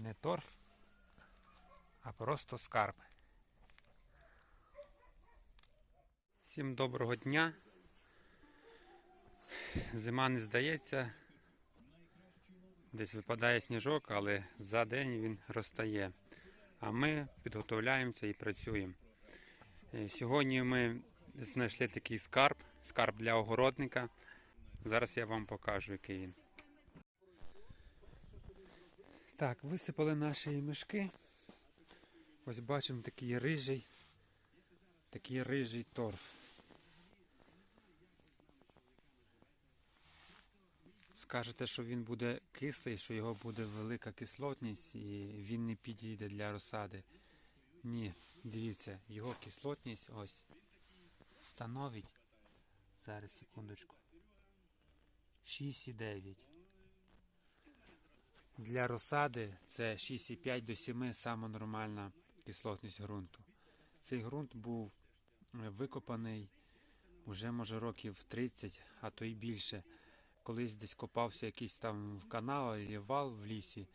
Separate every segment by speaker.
Speaker 1: Не торф, а просто скарб. Всім доброго дня. Зима не здається. Десь випадає сніжок, але за день він розтає. А ми підготовляємося і працюємо. Е, Сьогодні ми знайшли такий скарб, скарб для огородника. Зараз я вам покажу, який він. Так, висипали наші мішки. Ось бачимо такий рижий, такий рижий торф. Скажете, що він буде кислий, що його буде велика кислотність і він не підійде для розсади. Ні, дивіться, його кислотність ось становить. Зараз секундочку. 6,9. Для розсади це 6,5 до 7 саме нормальна кислотність ґрунту. Цей ґрунт був е, викопаний вже може років 30, а то й більше. Колись десь копався якийсь там канал і вал в лісі.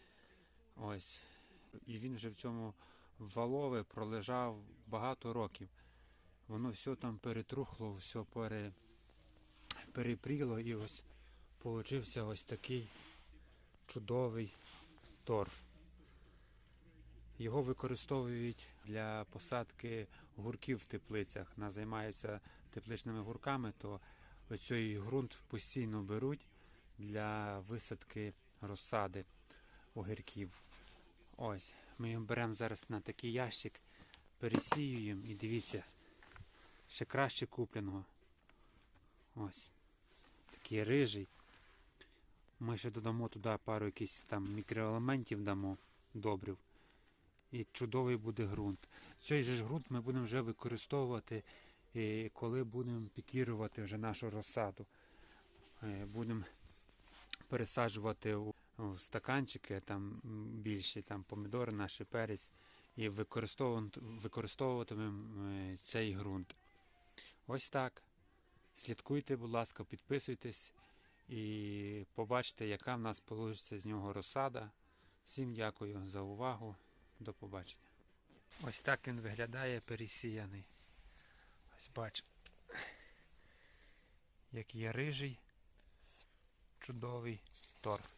Speaker 1: Ось. І він вже в цьому валове пролежав багато років. Воно все там перетрухло, все пере, перепріло і ось получився ось такий чудовий торф. Його використовують для посадки гурків в теплицях. Нас займаються тепличними гурками, то оцей ґрунт постійно беруть для висадки розсади огірків. Ось, ми його беремо зараз на такий ящик, пересіюємо і дивіться, ще краще купленого. Ось. Такий рижий. Ми ще додамо туди пару якихось там мікроелементів дамо, добрив. І чудовий буде ґрунт. Цей же ж ґрунт ми будемо вже використовувати, коли будемо пікірувати вже нашу розсаду. Е, Будемо пересаджувати у стаканчики там більші, там помідори, наші перець, і використовуватимемо е, цей ґрунт. Ось так. Слідкуйте, будь ласка, підписуйтесь і побачите, яка в нас вийде з нього розсада. Всім дякую за увагу. До побачення. Ось так він виглядає пересіяний. Ось бач. Як є рижий, чудовий торф.